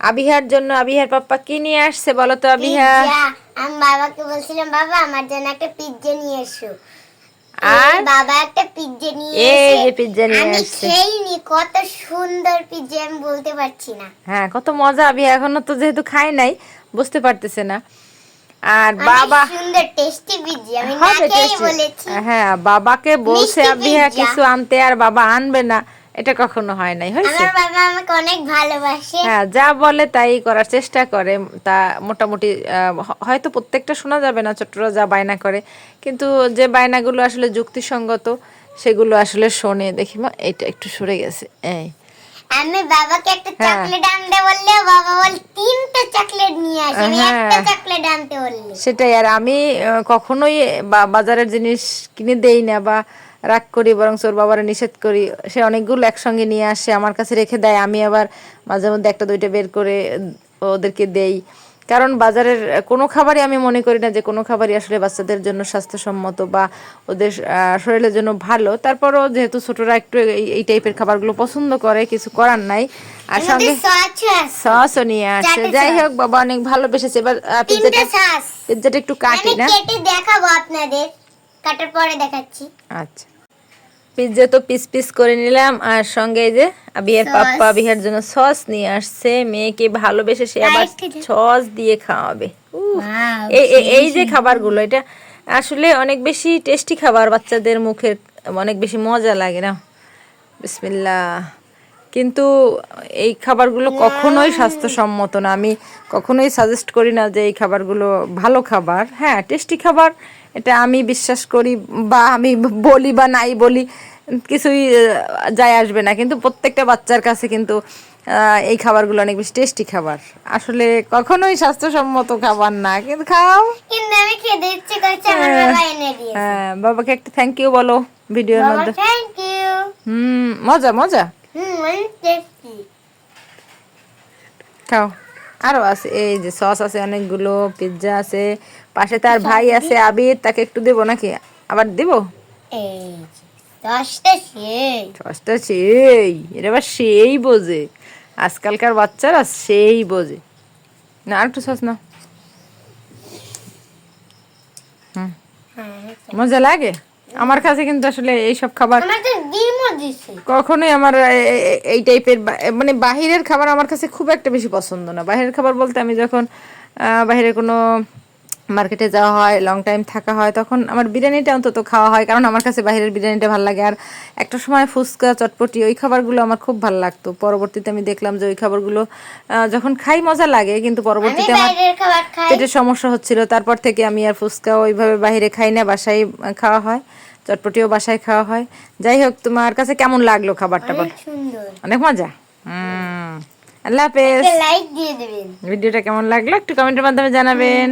আবিহার জন্য আবিহার পাপ্পা কি নিয়ে আসছে বলো তো আবিহা? আমি বাবাকে বলছিলাম বাবা আমার জন্য একটা পিৎজা নিয়ে এসো। আর? বাবা একটা পিৎজা নিয়ে এই যে পিৎজা নিয়ে আমি। খেইনি কত সুন্দর পিজ্জা আমি বলতে পারছি না। হ্যাঁ কত মজা আবিহা এখনও তো যেহেতু খায় নাই বুঝতে পারতেছে না। আর বাবা সুন্দর টেস্টি পিৎজা আমি না বলেছি। হ্যাঁ বাবাকে বলছে আবিহা কিছু আনতে আর বাবা আনবে না। এটা কখনো হয় নাই হয়েছে? আমার বাবা আমাকে অনেক ভালোবাসে। হ্যাঁ যা বলে তাই করার চেষ্টা করে তা মোটামুটি হয়তো প্রত্যেকটা শোনা যাবে না ছোটরা যা বায়না করে কিন্তু যে বায়নাগুলো আসলে যুক্তিসঙ্গত সেগুলো আসলে শোনে। দেখি মা এটা একটু সরে গেছে এই। আমি বাবাকে একটা হ্যাঁ। চকলেট আনতে বললে বাবা বল তিনটা চকলেট নিয়ে আসি আমি হ্যাঁ। একটা চকলেট আনতে বললে। সেটাই আর আমি কখনোই বাজারের জিনিস কিনে দেই না বা রাগ করি বরং ওর বাবারে নিষেধ করি। সে অনেকগুলো একসঙ্গে নিয়ে আসে আমার কাছে রেখে দেয়। আমি আবার মাঝে মধ্যে একটা দুইটা বের করে ওদেরকে দেই। কারণ বাজারের কোনো খাবারই আমি মনে করি না যে কোনো খাবারই আসলে বাচ্চাদের জন্য স্বাস্থ্যসম্মত বা ওদের শরীরের জন্য ভালো। তারপরও যেহেতু ছোটরা একটু এই- টাইপের খাবারগুলো পছন্দ করে কিছু করার নাই। আর সঙ্গে সসও নিয়ে আসে। যাই হোক বাবা অনেক ভালোবেসেছে। এবার পিৎজাটা পিৎজাটা একটু কাটি না? দেখাবো কাটার পরে দেখাচ্ছি। আচ্ছা। পিৎজা তো পিস পিস করে নিলাম আর সঙ্গে এই যে বিয়ের পাপ্পা বিহার জন্য সস নিয়ে আসছে মেয়েকে ভালোবেসে সে আবার সস দিয়ে খাওয়াবে। এই যে খাবারগুলো এটা আসলে অনেক বেশি টেস্টি খাবার বাচ্চাদের মুখে অনেক বেশি মজা লাগে না? বিসমিল্লা। কিন্তু এই খাবারগুলো কখনোই স্বাস্থ্যসম্মত না। আমি কখনোই সাজেস্ট করি না যে এই খাবারগুলো ভালো খাবার। হ্যাঁ টেস্টি খাবার এটা আমি বিশ্বাস করি বা আমি বলি বা নাই বলি কিছুই যায় আসবে না। কিন্তু প্রত্যেকটা বাচ্চার কাছে কিন্তু এই খাবারগুলো অনেক বেশি টেস্টি খাবার। আসলে কখনোই স্বাস্থ্যসম্মত খাবার না। কিন্তু খাও। কিন্তু আমি খেতে ইচ্ছে করছে আমার হ্যাঁ। বাবা এনে দিয়ে হ্যাঁ বাবাকে একটা থ্যাংক ইউ বলো ভিডিওর মধ্যে। থ্যাংক ইউ হুম মজা মজা। হুম টেস্টি খাও। আরও আছে এই যে সস আছে অনেকগুলো পিৎজা আছে। পাশে তার ভাই আছে আবির তাকে একটু দেবো নাকি? আবার দেবো? সসটা সেই। এর আবার সেই বোঝে। আজকালকার বাচ্চারা সেই বোঝে। না আর একটু সস না হুম। হ্যাঁ মজা লাগে? আমার কাছে কিন্তু আসলে এইসব খাবার কখনোই আমার এই টাইপের মানে বাহিরের খাবার আমার কাছে খুব একটা বেশি পছন্দ না। বাহিরের খাবার বলতে আমি যখন আহ, বাইরে কোনো মার্কেটে যাওয়া হয় লং টাইম থাকা হয় তখন আমার বিরিয়ানিটা অন্তত খাওয়া হয় কারণ আমার কাছে বাইরের বিরিয়ানিটা ভালো লাগে। আর একটা সময় ফুচকা চটপটি ওই খাবারগুলো আমার খুব ভালো লাগতো। পরবর্তীতে আমি দেখলাম যে ওই খাবারগুলো যখন খাই মজা লাগে কিন্তু পরবর্তীতে আমার পেটের সমস্যা হচ্ছিল। তারপর থেকে আমি আর ফুচকা ওইভাবে বাইরে খাই না বাসায় খাওয়া হয়। চটপটিও বাসায় খাওয়া হয়। যাই হোক তোমার কাছে কেমন লাগল খাবারটা বল? অনেক অনেক মজা? হুম। আল্লাহ হাফেজ। লাইক দিয়ে দেবেন। ভিডিওটা কেমন লাগল একটু কমেন্টের মাধ্যমে জানাবেন।